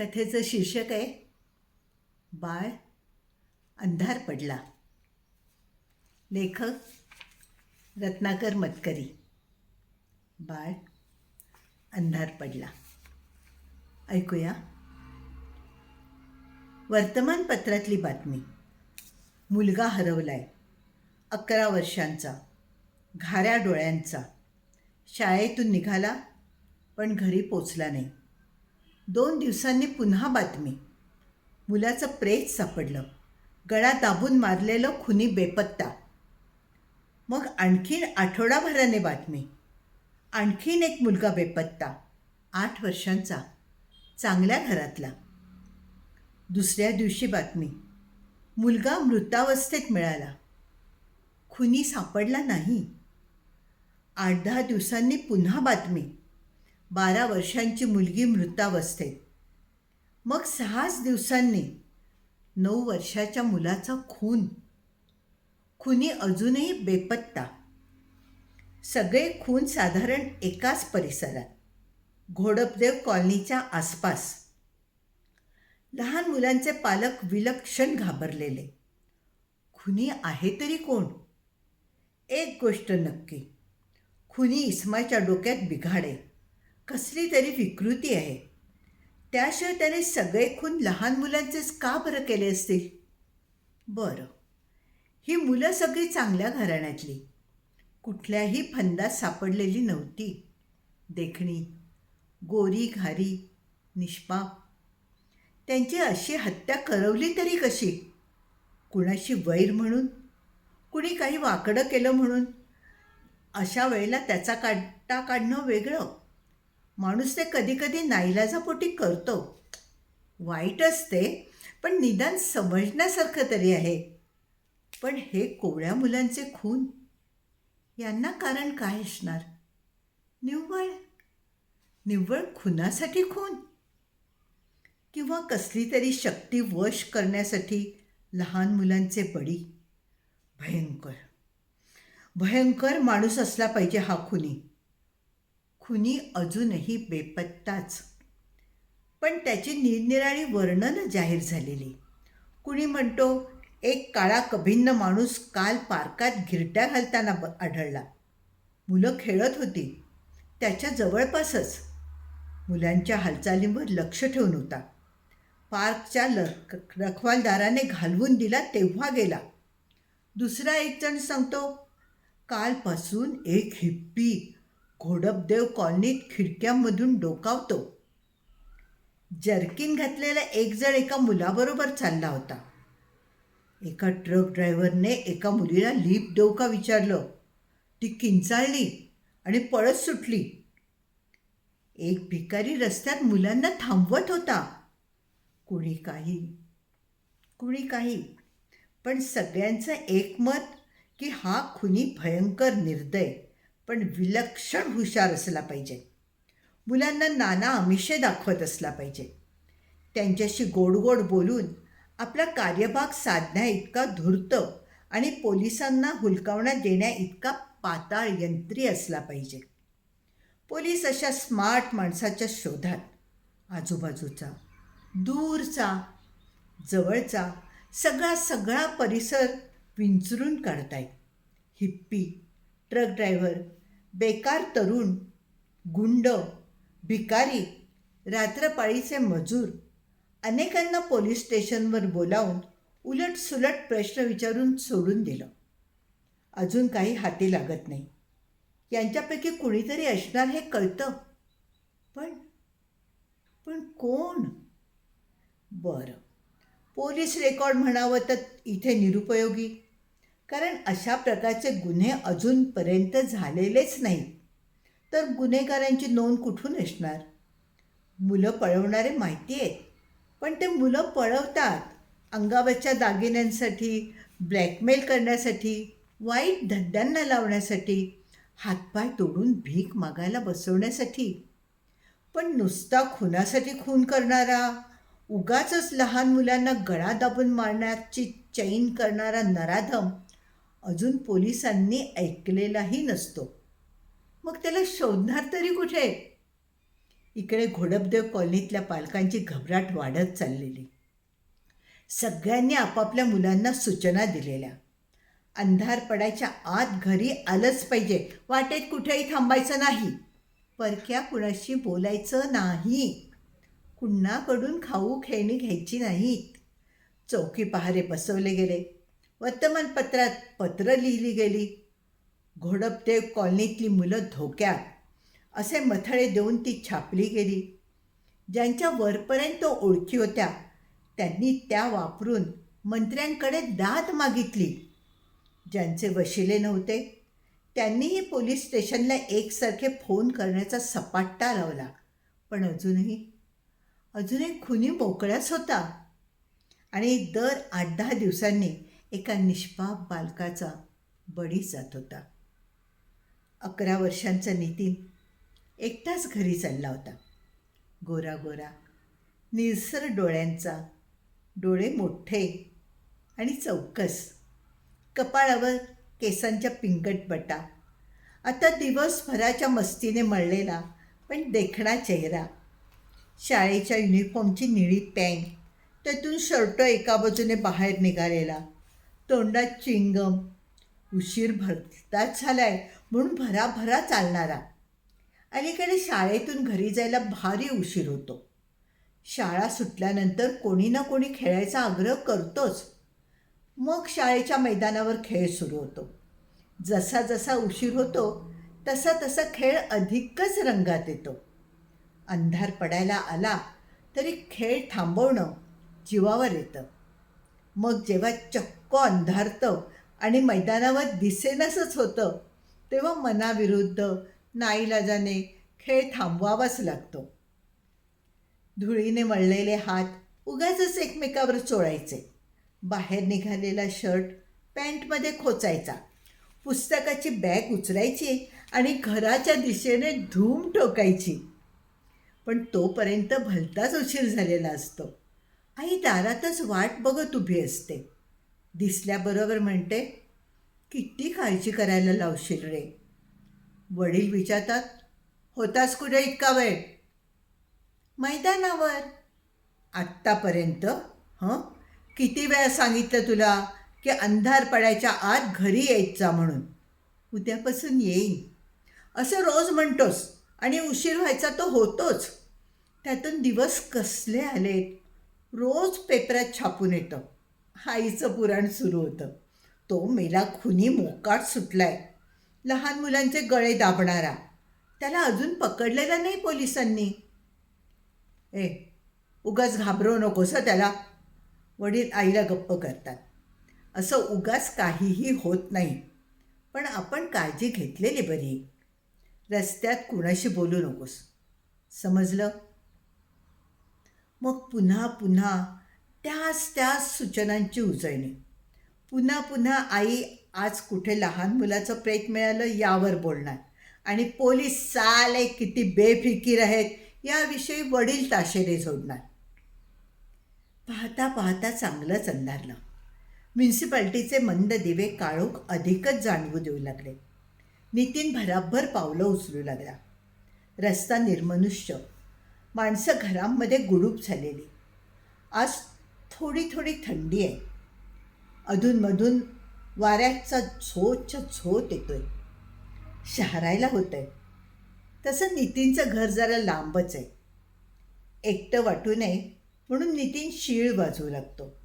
कथेचं शीर्षक आहे बाळ अंधार पडला. लेखक रत्नाकर मतकरी बाळ अंधार पडला. ऐकूया. वर्तमानपत्रातली बातमी. मुलगा हरवलाय. अकरा वर्षांचा. घाऱ्या डोळ्यांचा. शाळेतून निघाला पण घरी पोचला नाही. दोन दिवसांनी पुन्हा बातमी. मुलाचं प्रेत सापडलं. गळा दाबून मारलेलं खुनी बेपत्ता. मग आणखीन आठवडाभराने बातमी. आणखीन एक मुलगा बेपत्ता. आठ वर्षांचा. चांगल्या घरातला. दुसऱ्या दिवशी बातमी. मुलगा मृतावस्थेत मिळाला. खुनी सापडला नाही. आठ दहा दिवसांनी पुन्हा बातमी. बारा वर्षांची मुलगी मृतावस्थेत. मग सहाच दिवसांनी नऊ वर्षाच्या मुलाचा खून. खुनी अजूनही बेपत्ता. सगळे खून साधारण एकाच परिसरात. घोडपदेव कॉलनीच्या आसपास. लहान मुलांचे पालक विलक्षण घाबरलेले. खुनी आहे तरी कोण? एक गोष्ट नक्की. खुनी इस्माच्या डोक्यात बिघाडे कसली तरी विकृती आहे. त्याशिवाय त्याने सगळे खून लहान मुलांचेच का बरं केले असतील? बरं. ही मुलं सगळी चांगल्या घराण्यातली. कुठल्याही फंदात सापडलेली नव्हती. देखणी गोरी घारी निष्पाप त्यांची अशी हत्या करवली तरी कशी? कुणाशी वैर म्हणून? कुणी काही वाकडं केलं म्हणून? अशा वेळेला त्याचा काटा काढणं वेगळं. माणूस ते कधीकधी नाईलाजापोटी करतो. वाईट असते पण निदान समजण्यासारखं तरी आहे. पण हे कोवळ्या मुलांचे खून यांना कारण काय असणार? निव्वळ निव्वळ खुनासाठी खून? किंवा कसली तरी शक्ती वश करण्यासाठी लहान मुलांचे बळी? भयंकर. भयंकर माणूस असला पाहिजे हा खुनी. खुनी अजूनही बेपत्ताच. पण त्याची निरनिराळी वर्णनं जाहीर झालेली. कुणी म्हणतो एक काळा कभिन्न माणूस काल पार्कात गिरट्या घालताना ब आढळला. मुलं खेळत होती. त्याच्या जवळपासच. मुलांच्या हालचालींवर लक्ष ठेवून होता. पार्कच्या ल रखवालदाराने घालवून दिला तेव्हा गेला. दुसरा एक जण सांगतो कालपासून एक हिप्पी घोडपदेव कॉलनीत खिडक्यांमधून डोकावतो. जर्किन घातलेला एकजण एका मुलाबरोबर चालला होता. एका ट्रक ड्रायव्हरने एका मुलीला लीप देऊ का विचारलं. ती किंचाळली आणि पळत सुटली. एक भिकारी रस्त्यात मुलांना थांबवत होता. कुणी काही कुणी काही पण सगळ्यांचं एकमत की हा खुनी भयंकर निर्दय. पण विलक्षण हुशार असला पाहिजे. मुलांना नाना आमिषे दाखवत असला पाहिजे. त्यांच्याशी गोड गोड बोलून आपला कार्यभाग साधण्या इतका धूर्त आणि पोलिसांना हुलकावण्यात देण्या इतका पाताळ यंत्री असला पाहिजे. पोलीस अशा स्मार्ट माणसाच्या शोधात. आजूबाजूचा दूरचा जवळचा सगळा सगळा परिसर विंचरून काढतायत. हिप्पी ट्रक ड्रायव्हर बेकार तरुण गुंड भिकारी रात्रपाळीचे मजूर अनेकांना पोलीस स्टेशनवर बोलावून उलट सुलट प्रश्न विचारून सोडून दिलं. अजून काही हाती लागत नाही. यांच्यापैकी कुणीतरी असणार हे कळतं. पण पण कोण? बरं. पोलीस रेकॉर्ड म्हणावं तर इथे निरुपयोगी. कारण अशा प्रकारचे गुन्हे अजूनपर्यंत झालेलेच नाहीत. तर गुन्हेगारांची नोंद कुठून असणार? मुलं पळवणारे माहिती आहेत पण ते मुलं पळवतात अंगावरच्या दागिन्यांसाठी ब्लॅकमेल करण्यासाठी वाईट धंद्यांना लावण्यासाठी हातपाय तोडून भीक मागायला बसवण्यासाठी. पण नुसता खुनासाठी खून करणारा उगाच लहान मुलांना गळा दाबून मारण्याची चैन करणारा नराधम अजून पोलिसांनी ऐकलेलाही नसतो. मग त्याला शोधणार तरी कुठे? इकडे घोडपदेव कॉलनीतल्या पालकांची घबराट वाढत चाललेली. सगळ्यांनी आपापल्या मुलांना सूचना दिलेल्या. अंधार पडायच्या आत घरी आलंच पाहिजे. वाटेत कुठेही थांबायचं नाही. परक्या कुणाशी बोलायचं नाही. कुणाकडून खाऊ खेळणी घ्यायची नाहीत. चौकी पहारे बसवले गेले. वर्तमानपत्रात पत्र लिहिली गेली. घोडपदेव कॉलनीतली मुलं धोक्यात. असे मथळे देऊन ती छापली गेली. ज्यांच्या वरपर्यंत ओळखी होत्या त्यांनी त्या वापरून मंत्र्यांकडे दाद मागितली. ज्यांचे वशिले नव्हते त्यांनीही पोलीस स्टेशनला एकसारखे फोन करण्याचा सपाट्टा लावला. पण अजूनही अजूनही खुनी मोकळ्याच होता. आणि दर आठ दहा दिवसांनी एका निष्पाप बालकाचा बळी जात होता. अकरा वर्षांचा नितीन एकटाच घरी चालला होता. गोरा गोरा निळसर डोळ्यांचा डोळे मोठे आणि चौकस. कपाळावर केसांच्या पिंगट बटा. आता दिवसभराच्या मस्तीने मळलेला पण देखणा चेहरा. शाळेच्या युनिफॉर्मची निळी पॅन्ट. त्यातून शर्ट एका बाजूने बाहेर निघालेला. तोंडात चिंगम. उशीर भरताच झालाय म्हणून भराभरा चालणारा. अलीकडे शाळेतून घरी जायला भारी उशीर होतो. शाळा सुटल्यानंतर कोणी ना कोणी खेळायचा आग्रह करतोच. मग शाळेच्या मैदानावर खेळ सुरू होतो. जसा जसा उशीर होतो तसा तसा खेळ अधिकच रंगात येतो. अंधार पडायला आला तरी खेळ थांबवणं जीवावर येतं. मग जेव्हा चक्क अंधारतं आणि मैदानावर दिसेनसंच होतं तेव्हा मनाविरुद्ध नाईलाजाने खेळ थांबवावाच लागतो. धुळीने मळलेले हात उगाच एकमेकावर चोळायचे. बाहेर निघालेला शर्ट पॅन्टमध्ये खोचायचा. पुस्तकाची बॅग उचलायची आणि घराच्या दिशेने धूम ठोकायची. पण तोपर्यंत भलताच उशीर झालेला असतो. आई दारातच वाट बघत उभी असते. दिसल्याबरोबर म्हणते किती काळजी करायला लावशील रे. वडील विचारतात होतास कुठे इतका वेळ? मैदानावर. आत्तापर्यंत? हं? किती वेळा सांगितलं तुला की अंधार पडायच्या आत घरी यायचा जा म्हणून? उद्यापासून येईन. असं रोज म्हणतोस आणि उशीर व्हायचा तो होतोच. त्यातून दिवस कसले आलेत? रोज पेपरात छापून येतं. आईचं पुराण सुरू होतं. तो मेला खुनी मोकाट सुटलाय. लहान मुलांचे गळे दाबणारा. त्याला अजून पकडलेला नाही पोलिसांनी. ए उगाच घाबरवू नकोस त्याला. वडील आईला गप्प करतात. असं उगाच काहीही होत नाही. पण आपण काळजी घेतलेली बरी. रस्त्यात कुणाशी बोलू नकोस. समजलं? मग पुन्हा पुन्हा त्याच त्याच सूचनांची उजळणी. पुन्हा पुन्हा आई आज कुठे लहान मुलाचं प्रेत मिळालं यावर बोलणार. आणि पोलीस साले किती बेफिकीर आहेत याविषयी वडील ताशेरे सोडणार पाहता पाहता चांगलंच अंधारलं. म्युन्सिपाल्टीचे मंद दिवे काळोख अधिकच जाणवू देऊ लागले. नितीन भराभर पावलं उचलू लागला. रस्ता निर्मनुष्य माणसं घरांमध्ये गुडूप झालेली. आज थोडी थोडी थंडी आहे. अधूनमधून वाऱ्याचा झोच्या झोत येतोय. शहरायला होत आहे तसं नितीनचं घर जरा लांबच आहे. एकटं वाटू नये म्हणून नितीन शीळ वाजवू लागतो.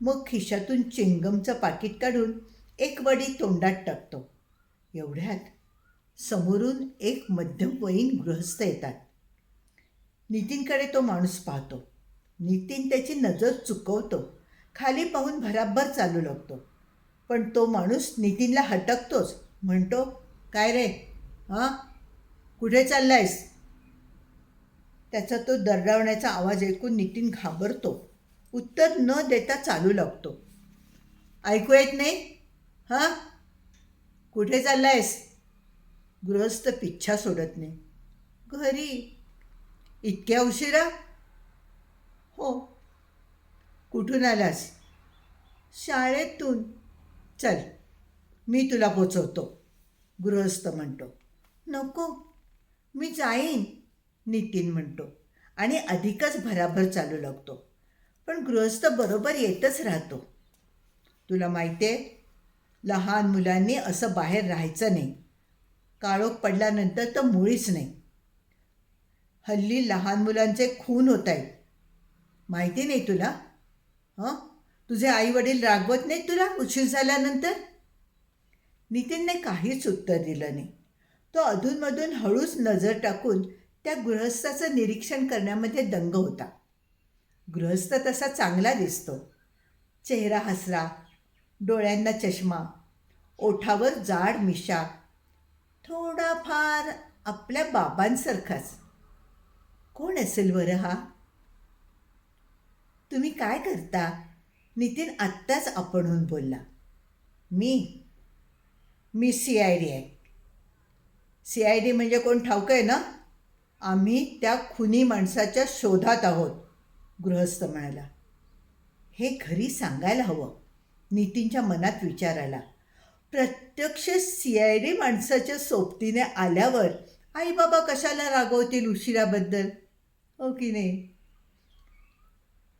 मग खिशातून चिंगमचं पाकिट काढून एक वडी तोंडात टाकतो. एवढ्यात समोरून एक मध्यमवयीन गृहस्थ येतात. नितीनकडे तो माणूस पाहतो. नितीन त्याची नजर चुकवतो. खाली पाहून भराभर चालू लागतो. पण तो माणूस नितीनला हटकतोच. म्हणतो काय रे? हां? कुठे चाललायस? त्याचा तो दरडावण्याचा आवाज ऐकून नितीन घाबरतो. उत्तर न देता चालू लागतो. ऐकू येत नाही? हां? कुठे चाललायस? गृहस्थ पिच्छा सोडत नाही. घरी? इतक्या उशिरा? हो. कुठून आलास? शाळेतून. चल मी तुला पोचवतो. गृहस्थ म्हणतो. नको. मी जाईन नितीन म्हणतो. आणि अधिकच भराभर चालू लागतो. पण गृहस्थ बरोबर येतच राहतो. तुला माहिती आहे लहान मुलांनी असं बाहेर राहायचं नाही. काळोख पडल्यानंतर तर मुळीच नाही. हल्ली लहान मुलांचे खून होत आहेत. माहिती नाही तुला? हं? तुझे आई वडील रागवत नाहीत तुला उशीर झाल्यानंतर? नितीनने काहीच उत्तर दिलं नाही. तो अधूनमधून हळूच नजर टाकून त्या गृहस्थाचं निरीक्षण करण्यामध्ये दंग होता. गृहस्थ तसा चांगला दिसतो. चेहरा हसरा डोळ्यांना चष्मा ओठावर जाड मिशा थोडाफार आपल्या बाबांसारखाच. कोण असेल बरं हा? तुम्ही काय करता? नितीन आत्ताच आपणहून बोलला. मी? मी सी आय डी आहे. सी आय डी म्हणजे कोण ठाऊक आहे ना? आम्ही त्या खुनी माणसाच्या शोधात आहोत गृहस्थ म्हणाला. हे घरी सांगायला हवं नितीनच्या मनात विचार आला प्रत्यक्ष सी आय डी माणसाच्या सोबतीने आल्यावर आई बाबा कशाला रागवतील उशिराबद्दल? हो की नाही?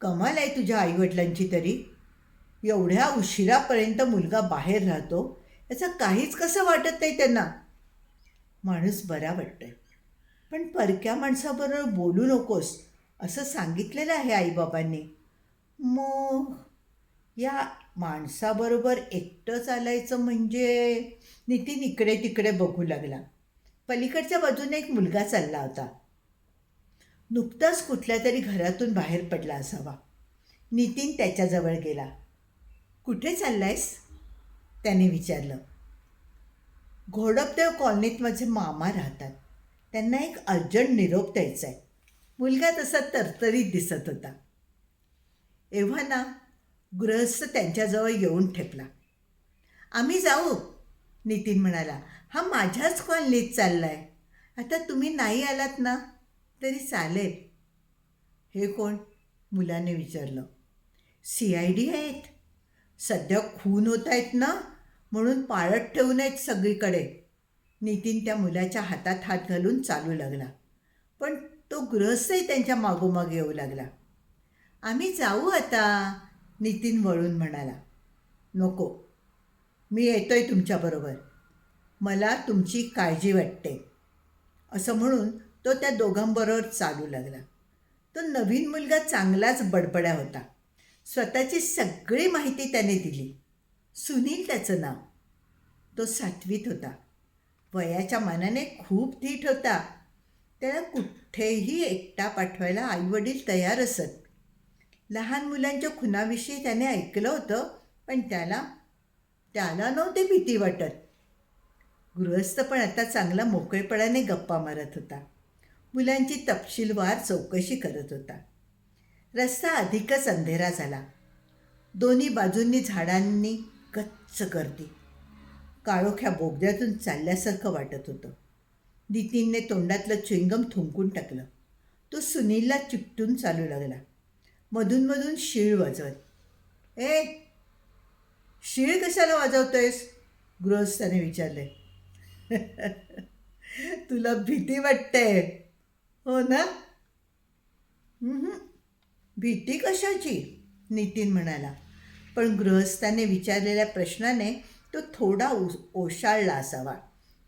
कमाल आहे तुझ्या आईवडिलांची तरी. एवढ्या उशिरापर्यंत मुलगा बाहेर राहतो याचं काहीच कसं वाटत नाही त्यांना. माणूस बरा वाटतोय. पण परक्या माणसाबरोबर बोलू नकोस असं सांगितलेलं आहे आईबाबांनी. मग या माणसाबरोबर एकटं चालायचं म्हणजे नितीन इकडे तिकडे बघू लागला. पलीकडच्या बाजूने एक मुलगा चालला होता. नुकताच कुठल्या तरी घरातून बाहेर पडला असावा. नितीन त्याच्याजवळ गेला. कुठे चाललायस? त्याने विचारलं. घोडपदेव कॉलनीत माझे मामा राहतात. त्यांना एक अर्जंट निरोप द्यायचा आहे मुलगा तसा तरतरीत दिसत होता. एव्हा ना गृहस्थ त्यांच्याजवळ येऊन ठेपला. आम्ही जाऊ नितीन म्हणाला. हा माझ्याच कॉलनीत चालला आहे आता तुम्ही नाही आलात ना? तरी चालेल. हे कोण? मुलाने विचारलं. सी आय डी आहेत. सध्या खून होत आहेत ना? म्हणून पाळत ठेवून आहेत सगळीकडे. नितीन त्या मुलाच्या हातात हात घालून चालू लागला. पण तो गृहस्थही त्यांच्या मागोमाग येऊ लागला. आम्ही जाऊ आता नितीन वळून म्हणाला. नको. मी येतोय तुमच्याबरोबर मला तुमची काळजी वाटते. असं म्हणून तो त्या दोघांबरोबर चालू लागला. तो नवीन मुलगा चांगलाच बडबड्या होता. स्वतःची सगळी माहिती त्याने दिली. सुनील त्याचं नाव. तो सातवीत होता. वयाच्या मानाने खूप धीट होता. त्याला कुठेही एकटा पाठवायला आईवडील तयार असत. लहान मुलांच्या खुनाविषयी त्याने ऐकलं होतं पण त्याला त्याला नव्हती भीती वाटत. गृहस्थ पण आता चांगला मोकळेपणाने गप्पा मारत होता. मुलांची तपशीलवार चौकशी करत होता. रस्ता अधिकच अंधेरा झाला. दोन्ही बाजूंनी झाडांनी गच्च गर्दी. काळोख्या बोगद्यातून चालल्यासारखं वाटत होतं. नितीनने तोंडातलं चिंगम थुंकून टाकलं. तो सुनीलला चिपटून चालू लागला. मधूनमधून शीळ वाजवत ए शीळ कशाला वाजवतोयस? गृहस्थाने विचारले. तुला भीती वाटते हो ना? भीती कशाची? नितीन म्हणाला. पण गृहस्थाने विचारलेल्या प्रश्नाने तो थोडा ओशाळला असावा.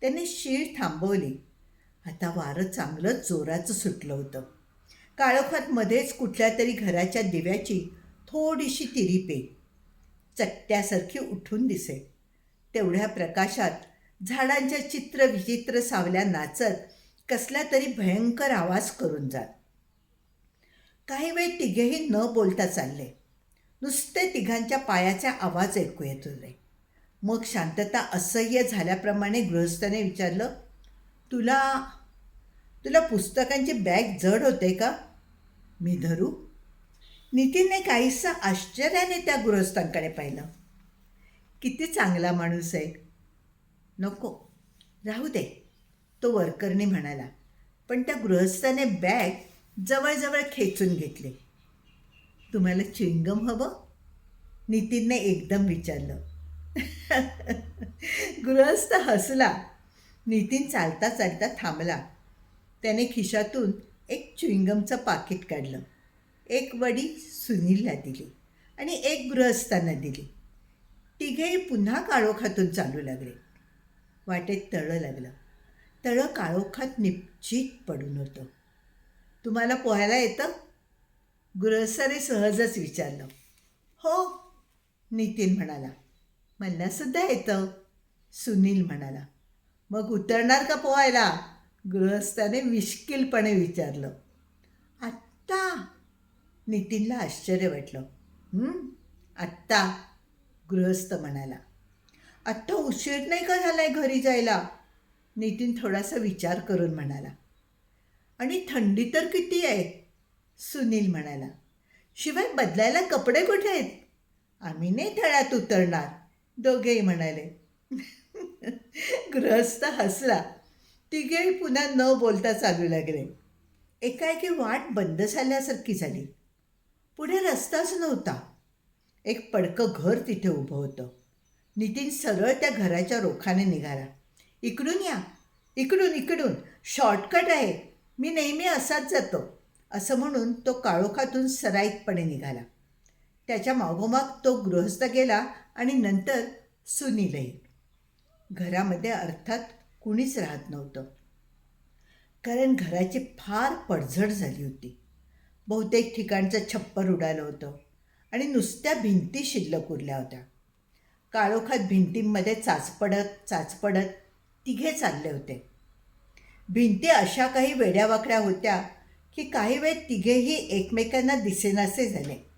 त्याने शीळ थांबवली. आता वारं चांगलंच जोराचं सुटलं होतं. काळोखात मध्येच कुठल्या तरी घराच्या दिव्याची थोडीशी तिरीपे चट्ट्यासारखी उठून दिसे. तेवढ्या प्रकाशात झाडांच्या चित्र विचित्र सावल्या नाचत कसला तरी भयंकर आवाज करून जात. काही वेळ तिघेही न बोलता चालले. नुसते तिघांच्या पायाचे आवाज ऐकू येत होते. मग शांतता असह्य झाल्याप्रमाणे गृहस्थाने विचारलं तुला तुला पुस्तकांची बॅग जड होते का? मी धरू? नितीनने काहीसं आश्चर्याने त्या गृहस्थांकडे पाहिलं. किती चांगला माणूस आहे. नको राहू दे. तो वर्करने म्हणाला पण त्या गृहस्थाने बॅग जवळजवळ खेचून घेतली. तुम्हाला चिंगम हवं? नितीनने एकदम विचारलं. गृहस्थ हसला. नितीन चालता चालता थांबला. त्याने खिशातून एक चुईंगमचं पाकिट काढलं. एक वडी सुनीलला दिली आणि एक गृहस्थांना दिली. तिघेही पुन्हा काळोखातून चालू लागले. वाटेत तळं लागलं. तळं काळोखात निश्चित पडून होतं. तुम्हाला पोहायला येतं? गृहस्थाने सहजच विचारलं. हो नितीन म्हणाला. मल्लासुद्धा येतं सुनील म्हणाला. मग उतरणार का पोहायला? गृहस्थाने विश्किलपणे विचारलं. आत्ता? नितीनला आश्चर्य वाटलं. आत्ता? गृहस्थ म्हणाला. आत्ता उशीर नाही का झालाय घरी जायला? नितीन थोडासा विचार करून म्हणाला. आणि थंडी तर किती आहे सुनील म्हणाला. शिवाय बदलायला कपडे कुठे आहेत? आम्ही नाही तळ्यात उतरणार दोघेही म्हणाले. गृहस्थ हसला. तिघेही पुन्हा न बोलता चालू लागले. एकाएकी वाट बंद झाल्यासारखी झाली. पुढे रस्ताच नव्हता. एक पडकं घर तिथे उभं होतं. नितीन सरळ त्या घराच्या रोखाने निघाला. इकडून या. इकडून इकडून. शॉर्टकट आहे. मी नेहमी असाच जातो. असं म्हणून तो काळोखातून सराईतपणे निघाला. त्याच्या मागोमाग तो गृहस्थ गेला आणि नंतर सुनीलही. घरामध्ये अर्थात कुणीच राहत नव्हतं. कारण घराची फार पडझड झाली होती. बहुतेक ठिकाणचं छप्पर उडालं होतं आणि नुसत्या भिंती शिल्लक उरल्या होत्या. काळोखात भिंतींमध्ये चाचपडत चाचपडत तिघे चालले होते. भिंती अशा काही वेड्यावाकड्या होत्या की काही वेळ तिघेही एकमेकांना दिसेनासे झाले.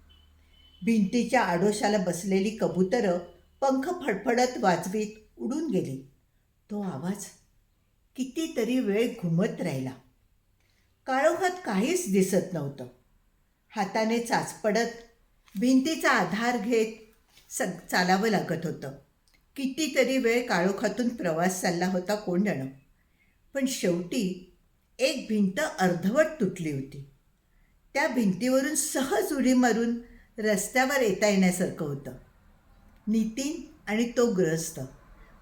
भिंतीच्या आडोशाला बसलेली कबुतरं पंख फडफडत वाजवीत उडून गेली. तो आवाज कितीतरी वेळ घुमत राहिला. काळोखात काहीच दिसत नव्हतं. हाताने चाचपडत भिंतीचा आधार घेत सग चालावं लागत होतं. कितीतरी वेळ काळोखातून प्रवास चालला होता कोण जाणं पण शेवटी एक भिंत अर्धवट तुटली होती. त्या भिंतीवरून सहज उडी मारून रस्त्यावर येता येण्यासारखं होतं. नितीन आणि तो ग्रस्त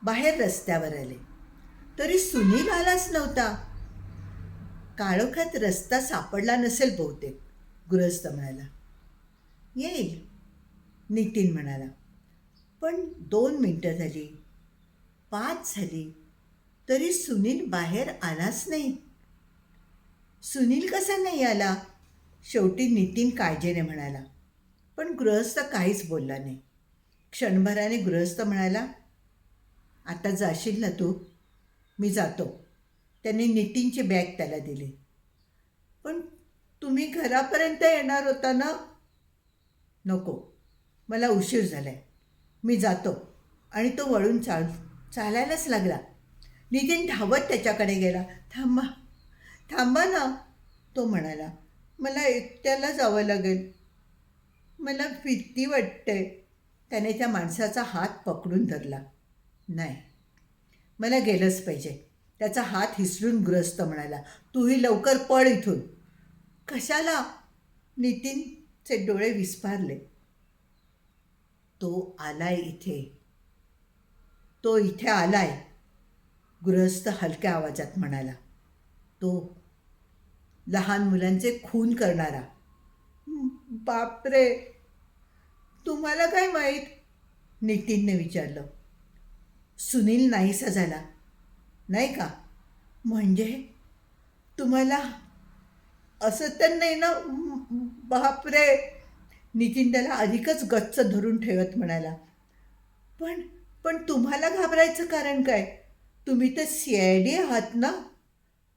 बाहेर रस्त्यावर आले. तरी सुनील आलाच नव्हता. काळोखात रस्ता सापडला नसेल बहुतेक गृहस्थ म्हणाला. येईल नितीन म्हणाला. पण दोन मिनटं झाली. पाच झाली. तरी सुनील बाहेर आलाच नाही. सुनील कसा नाही आला? शेवटी नितीन काळजीने म्हणाला. पण गृहस्थ काहीच बोलला नाही. क्षणभराने गृहस्थ म्हणाला आता जाशील ना तू? मी जातो. त्यांनी नितीनची बॅग त्याला दिली. पण तुम्ही घरापर्यंत येणार होता ना? नको. मला उशीर झाला आहे मी जातो. आणि तो वळून चाल चालायलाच लागला. नितीन धावत त्याच्याकडे गेला. थांबा थांबा ना तो म्हणाला. मला एकट्याला जावं लागेल. मला भीती वाटते. त्याने त्या माणसाचा हात पकडून धरला. नाही मला गेलंच पाहिजे. त्याचा हात हिसरून ग्रस्त म्हणाला. तूही लवकर पळ इथून. कशाला? नितीनचे डोळे विस्फारले. तो आलाय इथे. तो इथे आलाय. गृहस्थ हलक्या आवाजात म्हणाला. तो लहान मुलांचे खून करणारा. बापरे! तुम्हाला काय माहीत? नितीनने विचारलं. सुनील नाहीसा झाला. नाही का? म्हणजे? तुम्हाला असं तर नाही ना? बापरे! नितीन त्याला अधिकच गच्च धरून ठेवत म्हणाला. पण पण तुम्हाला घाबरायचं कारण काय? तुम्ही तर सी आय डी आहात ना?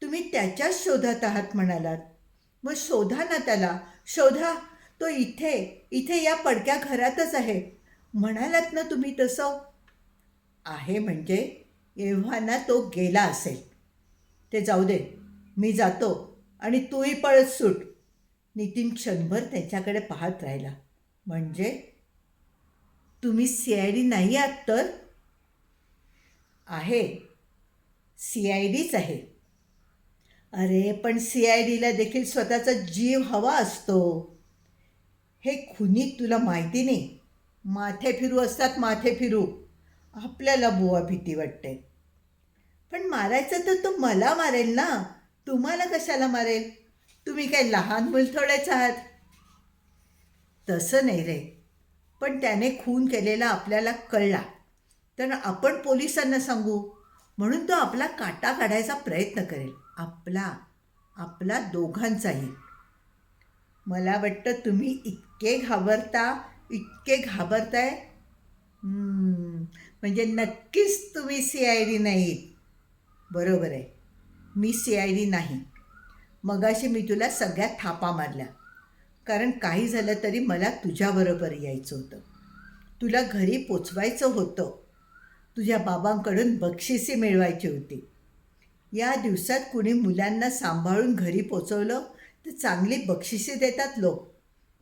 तुम्ही त्याच्याच शोधात आहात म्हणालात. मग शोधा ना त्याला. शोधा. तो इथे इथे या पडक्या घरातच आहे. म्हणालात ना तुम्ही तसं? आहे म्हणजे एव्हा ना तो गेला असेल. ते जाऊ दे. मी जातो आणि तूही पळत सुट. नितीन क्षणभर त्याच्याकडे पाहत राहिला. म्हणजे? तुम्ही सी आय डी नाही आहात तर? आहे. सी आय डीच आहे. अरे पण सी आय डीला देखील स्वतःचा जीव हवा असतो. हे खुनी तुला माहिती नाही. माथे फिरू असतात माथे फिरू. आपल्याला बुवा भीती वाटते. पण मारायचं तर तो मला मारेल ना? तुम्हाला कशाला मारेल? तुम्ही काही लहान मुल थोडेच आहात? तसं नाही रे. पण त्याने खून केलेला आपल्याला कळला. तर आपण पोलिसांना सांगू. म्हणून तो आपला काटा काढायचा प्रयत्न करेल. आपला आपला दोघांचाही. मला वाटतं तुम्ही इतके घाबरता इतके घाबरताय. म्हणजे नक्कीच तुम्ही सी आय डी नाहीत बरोबर आहे. मी सी आय डी नाही. मगाशी मी तुला सगळ्यात थापा मारल्या. कारण काही झालं तरी मला तुझ्याबरोबर यायचं होतं. तुला घरी पोचवायचं होतं. तुझ्या बाबांकडून बक्षिसे मिळवायची होती. या दिवसात कुणी मुलांना सांभाळून घरी पोचवलं तर चांगली बक्षिसे देतात लोक.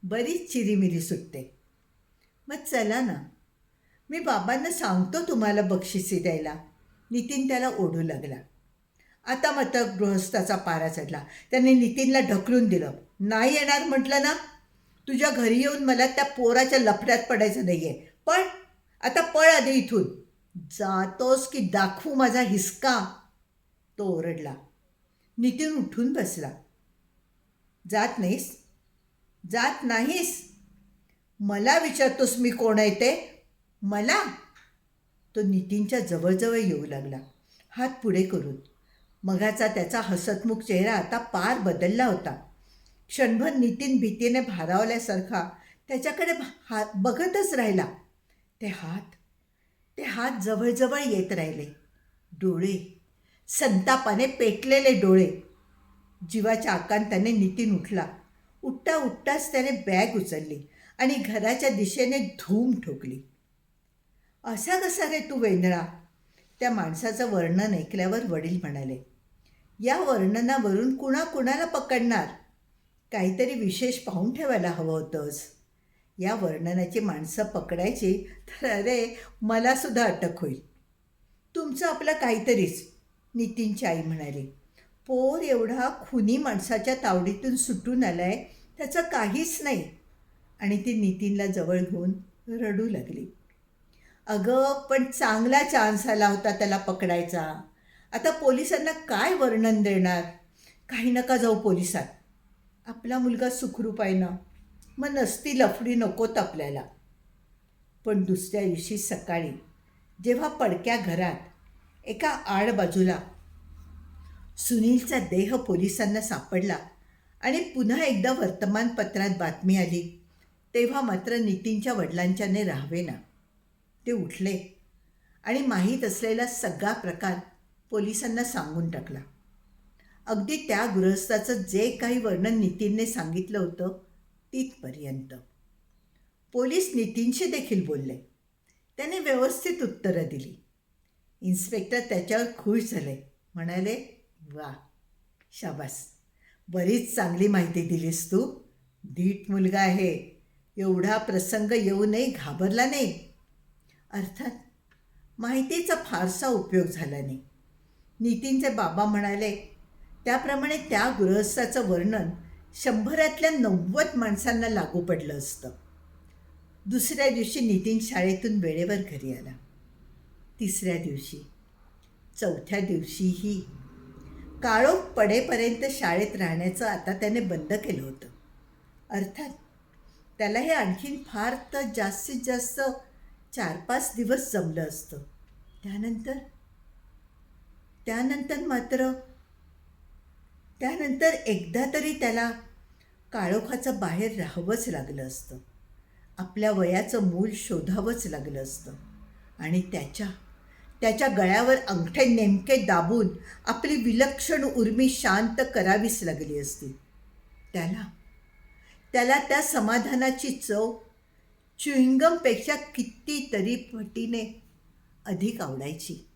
बरीच चिरीमिरी सुटते. मग चला ना. मी बाबांना सांगतो तुम्हाला बक्षिसी द्यायला. नितीन त्याला ओढू लागला. आता मात्र गृहस्थाचा पारा चढला. त्याने नितीनला ढकलून दिलं. नाही येणार म्हटलं ना. तुझ्या घरी येऊन मला त्या पोराच्या लफड्यात पडायचं नाही आहे पण आता पळ आधी इथून. जातोस की दाखवू माझा हिसका. तो ओरडला. नितीन उठून बसला. जात नाहीस? जात नाहीस? मला विचारतोस मी कोण आहे ते? मला? तो नितीनच्या जवळजवळ येऊ लागला. हात पुढे करून. मगाचा त्याचा हसतमुख चेहरा आता पार बदलला होता. क्षणभर नितीन भीतीने भारावल्यासारखा त्याच्याकडे हात बघतच राहिला. ते हात ते हात जवळजवळ येत राहिले. डोळे संतापाने पेटलेले डोळे. जीवाच्या आकांताने नितीन उठला. उठता उठताच त्याने बॅग उचलली आणि घराच्या दिशेने धूम ठोकली. असा कसा रे तू वेंधळा? त्या माणसाचं वर्णन ऐकल्यावर वडील म्हणाले. या वर्णनावरून कुणाकुणाला पकडणार? काहीतरी विशेष पाहून ठेवायला हवं होतंच. या वर्णनाची माणसं पकडायची तर अरे मलासुद्धा अटक होईल. तुमचं आपलं काहीतरीच नितीनची आई म्हणाली. पोर एवढा खुनी माणसाच्या तावडीतून सुटून आलाय त्याचं काहीच नाही. आणि ती नितीनला जवळ घेऊन रडू लागली. अगं पण चांगला चान्स आला होता त्याला पकडायचा. आता पोलिसांना काय वर्णन देणार? काही नका जाऊ पोलिसात. आपला मुलगा सुखरूप आहे ना? मग नसती लफडी नकोत आपल्याला. पण दुसऱ्या दिवशी सकाळी जेव्हा पडक्या घरात एका आड बाजूला सुनीलचा देह पोलिसांना सापडला आणि पुन्हा एकदा वर्तमानपत्रात बातमी आली तेव्हा मात्र नितीनच्या वडिलांच्याने राहावे ना ते उठले आणि माहीत असलेला सगळा प्रकार पोलिसांना सांगून टाकला. अगदी त्या गृहस्थाचं जे काही वर्णन नितीनने सांगितलं होतं तिथपर्यंत. पोलीस नितीनशी देखील बोलले. त्याने व्यवस्थित उत्तरं दिली. इन्स्पेक्टर त्याच्यावर खुश झाले. म्हणाले वा शाबास. बरीच चांगली माहिती दिलीस तू. धीट मुलगा आहे. एवढा प्रसंग येऊ नये घाबरला नाही अर्थात माहितीचा फारसा उपयोग झाला नाही. नितीनचे बाबा म्हणाले त्याप्रमाणे त्या गृहस्थाचं वर्णन शंभरातल्या नव्वद माणसांना लागू पडलं असतं. दुसऱ्या दिवशी नितीन शाळेतून वेळेवर घरी आला. तिसऱ्या दिवशी चौथ्या दिवशीही. काळोख पडेपर्यंत शाळेत राहण्याचं आता त्याने बंद केलं होतं. अर्थात त्याला हे आणखीन फार तर जास्तीत जास्त चार पाच दिवस जमलं असतं. त्यानंतर त्यानंतर मात्र त्यानंतर एकदा तरी त्याला काळोखाचं बाहेर राहावंच लागलं असतं. आपल्या वयाचं मूल शोधावंच लागलं असतं. आणि त्याच्या त्याच्या गळ्यावर अंगठे नेमके दाबून आपली विलक्षण उर्मी शांत करावीच लागली असती. त्याला त्याला त्या समाधानाची चव च्युइंगमपेक्षा कितीतरी पटीने अधिक आवडायची.